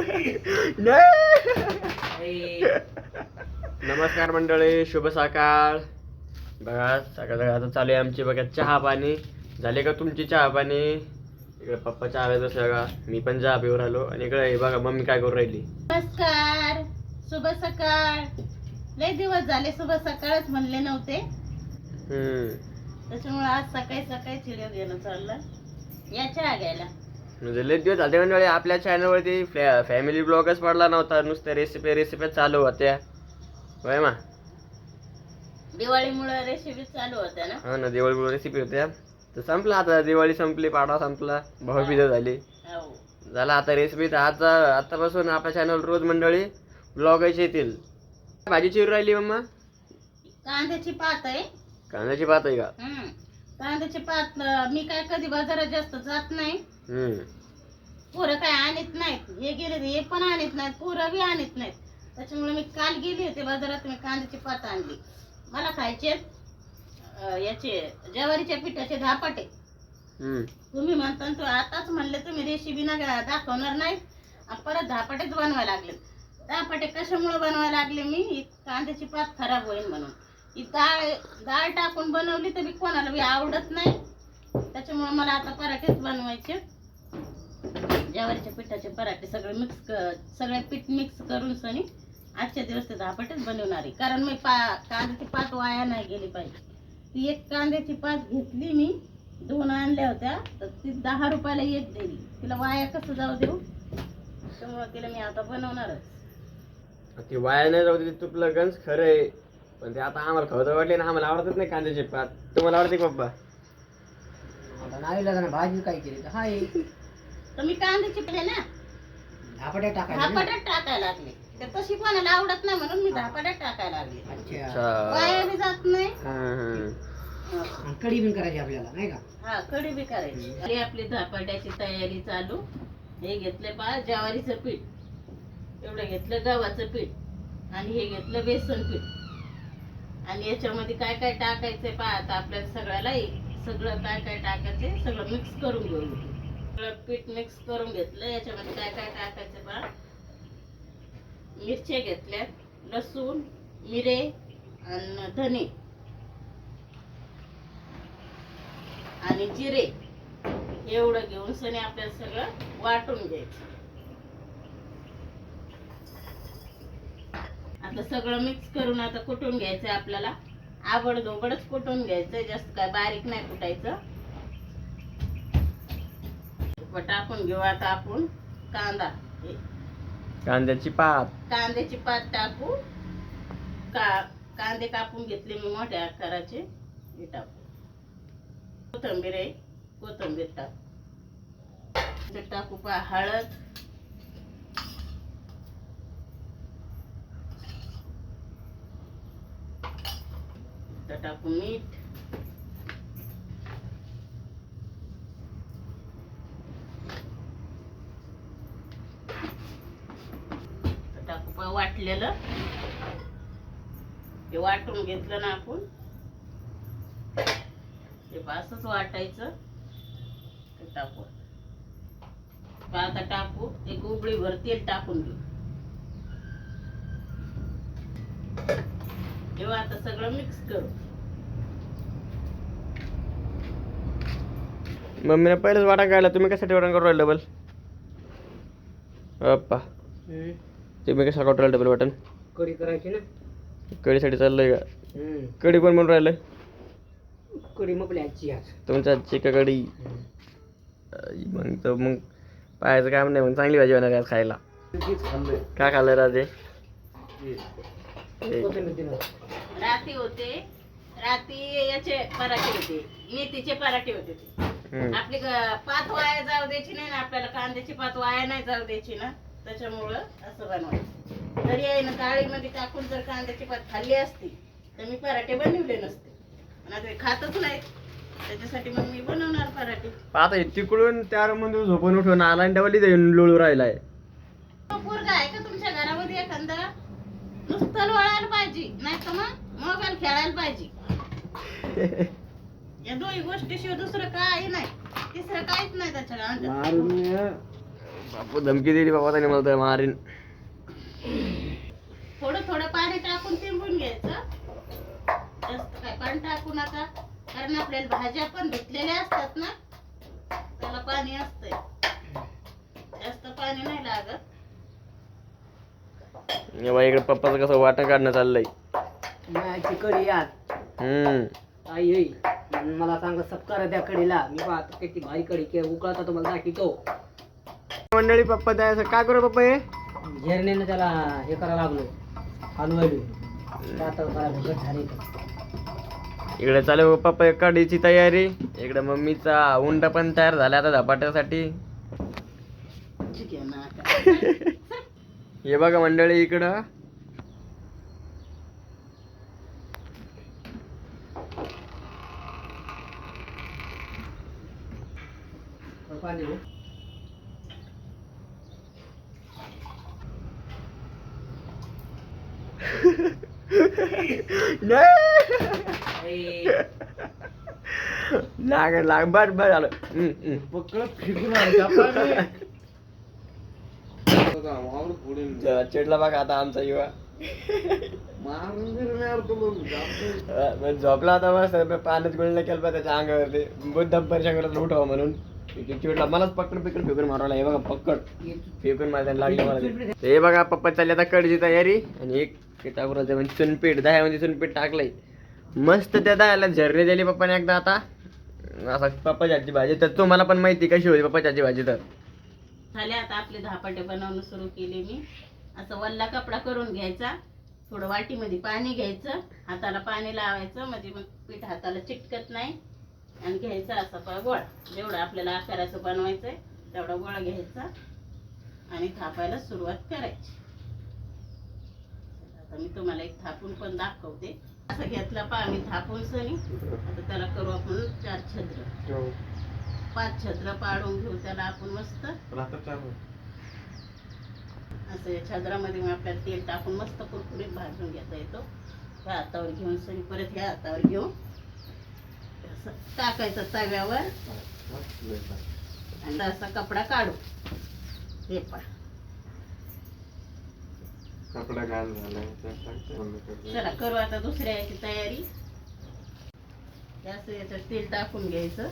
नमस्कार मंडळी शुभ सकाळ. बघा सकाळ सकाळ आता चालू आहे आमची. बघा चहा पाणी. झाले का तुमची चहा पाणी? इकडे पप्पा चहा वेळ बसला मी पण चहा पिऊन आलो. आणि इकडे हे बघा मम्मी काय करून राहिली? नमस्कार. शुभ सकाळ. लय दिवस झाले शुभ सकाळच म्हणले नव्हते. हम्म. त्याच्यामुळे आज सकाळी सकाळी चिडिओ घेणं चाललं. या चहा घ्यायला. म्हणजे लय दिवस झाले मंडळी आपल्या चॅनलवरती फॅमिली ब्लॉगच पडला नव्हता. नुसत्या रेसिपी रेसिपी चालू होत्या. होय मा? दिवाळीमुळे रेसिपी चालू होत्या ना? हा ना दिवाळी रेसिपी होत्या. तर संपला आता दिवाळी संपली पाडा संपला भाऊबीज झाली. हो. झाला आता रेसिपी तर आता आतापासून आपल्या चॅनल रोज मंडळी ब्लॉगच येतील. भाजी चिरू राहिली मम्मा? कांद्याची पात आहे. कांद्याची पात आहे का? हम्म. कांद्याची पात अं, मी काय कधी बाजारात जास्त जात नाही. पोरं काय आणत नाहीत. हे गेले हे पण आणत नाहीत. पोरं बी आणत नाहीत. त्याच्यामुळे मी काल गेली होते बाजारात मी कांद्याची पात आणली. मला खायचे याचे ज्वारीच्या पिठाचे धापाटे हम्म. तुम्ही म्हणता तू आताच म्हणले तुम्ही रेसिपी ना दाखवणार नाही? परत धापाटेच बनवायला लागले. धापाटे कशामुळे बनवायला लागले मी? कांद्याची पात खराब होईल म्हणून. ही डाळ डाळ टाकून बनवली तर मी कोणाला बी आवडत नाही. त्याच्यामुळे मला आता पराठेच बनवायचे. ज्वारीच्या पिठाचे पराठे सगळे मिक्स सगळे पीठ मिक्स करून सनी आजच्या दिवस ते धापाटेच बनवणार आहे. कारण मी पा कांद्याची पात वाया नाही गेली पाहिजे. ती एक कांद्याची पात घेतली मी दोन आणल्या होत्या तर ती दहा रुपयाला एक दिली. तिला वाया कसं जाऊ देऊ? त्यामुळे तिला मी आता बनवणारच. ती वाया नाही जाऊ दे तुपलं गंज खरं आहे. पण ते आता आम्हाला खवत वाटले ना आम्हाला आवडतच नाही कांद्याची पात. तुम्हाला आवडते का पप्पा? आता नाही लागणार भाजी काय केली तर हाय. तर मी कांद्याची पहिले ना. धापट्या टाकायच्या ना. धापाट्यात टाकायला लागले. तर तशी कोणाला आवडत नाही म्हणून मी धापाट्यात टाकायला लागले. अच्छा. वाया बी जात नाही. हम्म. आणि कढी पण करायची आपल्याला नाही का? हा कढी बी करायची. आणि आपली धापाट्याची तयारी चालू. हे घेतलं पा ज्वारीचं पीठ. एवढं घेतलं गव्हाचं पीठ. आणि हे घेतलं बेसन पीठ. आणि याच्यामध्ये काय काय टाकायचंय पहा आता आपल्याला सगळ्याला हे सगळं काय काय टाकायचंय सगळं मिक्स करून घेऊ आपलं पीठ मिक्स करून घेतलं. याच्यामध्ये काय काय टाकायचं पहा? मिरच्या घेतल्यात लसूण मिरे आणि धने. आणि जिरे. एवढं घेऊन सनी आपल्याला सगळं वाटून घ्यायचं. आता सगळं मिक्स करून आता कुटून घ्यायचं आपल्याला? आवड दोबडच कुटून घ्यायचं? जास्त काय बारीक नाही कुटायचं व टाकून घेऊ आता आपण कांदा. कांद्याची पात. कांद्याची पात टाकू. का कांदे कापून घेतले मी मोठ्या आकाराचे. हे टाकू. कोथंबीर आहे. कोथंबीर टाकू. टाकू पा हळद. टाकू मीठ तर टाकू पा वाटलेलं. हे वाटून घेतलं ना आपण. हे असंच वाटायचं. टाकू. आता टाकू. एक उबळीभर तेल टाकून घेऊ. तेव्हा आता सगळं मिक्स करू. मम्मीने पहिलेच वाटा काढला. तुम्ही कशासाठी वाटण करू राहिले डबल अप्पा. तुम्ही कशा काढू राहिले डबल वाटण कढी करायची ना. कढीसाठी चाललंय का? हम्म. कढी कोण म्हणून राहिलं कढी मग आजची आज. तुमच्या चिका कढी आई, मग तर मग पाहायचं काम नाही मग चांगली भाजी होणार आज खायला. काय खाल्लं राजे? कोथिंबीर दिलं. राती होते. राती याचे पराठे होते. मेथीचे पराठे होते ते. हम्म. आपली ग- पात वाया जाऊ द्यायची नाही ना आपल्याला कांद्याची पात वाया नाही जाऊ द्यायची ना. त्याच्यामुळं असं बनवायचं तरी आहे ना डाळीमध्ये टाकून जर कांद्याची पात खाल्ली असती तर मी पराठे बनवले नसते. पण आता खातच नाही. त्याच्यासाठी मग मी बनवणार पराठे. आता हे तिकडून त्या मध्ये झोपून उठून आला आणि डबल इथे लोळू राहिलाय. पोरगा आहे का तुमच्या घरामध्ये एखादा? नुसतं लोळायला पाहिजे. नाही तर मग मोबाईल खेळायला पाहिजे. या दोन्ही गोष्टीशिवाय दुसरं काही नाही. तिसरं काहीच नाही त्याच्या अंगात. मारून बापू धमकी दिली बाबा त्याने मला तर मारीन. थोडं थोडं पाणी टाकून तिंबून घ्यायचं. जास्त काय पाणी टाकू नका. कारण आपल्याला भाज्या पण धुतलेल्या असतात ना त्याला पाणी असतंय. जास्त पाणी नाही लागत. इकडे पप्पाचं कसं वाटण काढणं चाललंय. माझी कडी यात हम्म. आई येई म्हणून मला चांगलं सत्कार द्या कडीला मी पाहतो किती भारी कडी के उकळता तुम्हाला दाखवतो. मंडळी पप्पा द्यायचं काय करू पप्पा हे? झेरणीनं त्याला हे करायला लागलो. हलवायलो. आता करायला घट झाली इकडे चालू पप्पा कढीची तयारी. इकडे मम्मीचा उंडा पण तयार झाला आता धपाट्यासाठी. ठीक आहे ना आता. हे बघा मंडळी इकडं. पाणी हो. ए, लाग बर बर हम्म, हम्म. जरा चिडला बघा आता आमचा युवा झोपला होता मस्त पाण्यात गुळण्या केलं त्याच्या अंगावरती बुद्ध परिषद उठावं म्हणून चिडला मलाच पकड पिकड फेकून मारवला हे बघा पकड. फेकून माझ्या लागले मला. हे बघा पप्पा चालली आता कडची तयारी. आणि एक टाकूराचं म्हणजे चुनपीठ दह्यामध्ये चुनपीठ टाकलंय. मस्त त्या दह्याला झरणे दिली पप्पाने एकदा आता. असा पप्पाची भाजी. तर तुम्हाला पण माहिती कशी होती पप्पाची भाजी तर. झाले आता आपले धापाटे बनवणं सुरू केले मी. असं वल्ला कपडा करून घ्यायचा. थोडं वाटीमध्ये पाणी घ्यायचं. हाताला पाणी लावायचं. म्हणजे मग पीठ हाताला चिटकत नाही. आणि घ्यायचा असा पा गोळा. जेवढा आपल्याला आकाराचं बनवायचंय तेवढा गोळा घ्यायचा आणि थापायला सुरुवात करायची. आता मी तुम्हाला एक थापून पण दाखवते. असं घेतला पा मी थापून सनी. आता त्याला करू आपण चार छद्र पाच छत्र पाडून घेऊ त्याला आपण मस्त. असं या छद्रामध्ये मग आपल्याला तेल टाकून मस्त कुरकुरीत भाजून घेता येतो. ह्या हातावर घेऊन सरी परत ह्या हातावर घेऊन असं टाकायचं तव्यावर. आणि असा कपडा काढू. हे पण कपडा घाल झाला चला करू आता दुसऱ्या याची तयारी. असं याच्यात तेल टाकून घ्यायचं.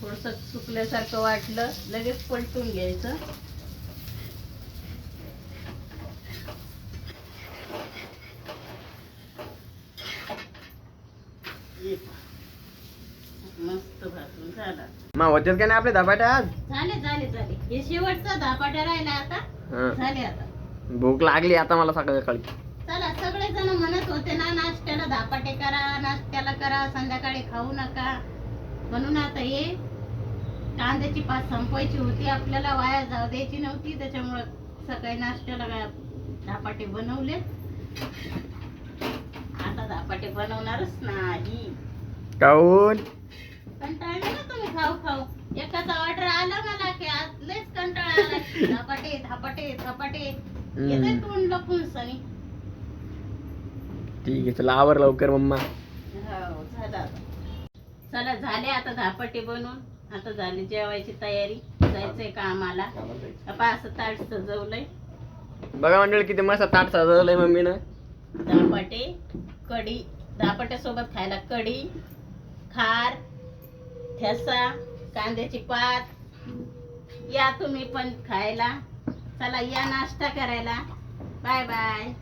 थोडस सुकल्यासारखं वाटलं लगेच पलटून घ्यायचं हे पहा. मस्त भाजून झाला मग होत्यात का नाही आपले धपाटे आज? झाले झाले झाले. हे शेवटचा धापाट्या राहिला आता. हं. झाले आता. भूक लागली आता मला सकाळी सकाळी चला सगळे जण म्हणत होते ना नाश्त्याला धापाटे करा नाश्त्याला करा संध्याकाळी खाऊ नका. म्हणून आता हे कांद्याची पात संपवायची होती. आपल्याला वाया जाऊ द्यायची नव्हती. त्याच्यामुळं सकाळी नाश्त्याला काय धापाटे बनवले. आता धापाटे बनवणारच नाही. काऊन? कंटाळले ना तुम्ही खाऊ खाऊ. एकाचा ऑर्डर आला मला की आज लयच कंटाळा आला. धपाटे धपाटे धपाटे. येते तोंड लपून सनी. ठीक आहे चला आवर लवकर मम्मा. हो झालं आता. चला झाले आता धापटे बनवून. आता झाली जेवायची तयारी. जायचंय का आम्हाला आता असं ताट सजवलंय. बघा मंडळ किती मस्त ताट सजवलंय मम्मीनं. धापाटे कढी. धापाट्यासोबत खायला कढी खार ठेसा कांद्याची पात. या तुम्ही पण खायला. चला या नाश्ता करायला. Bye bye.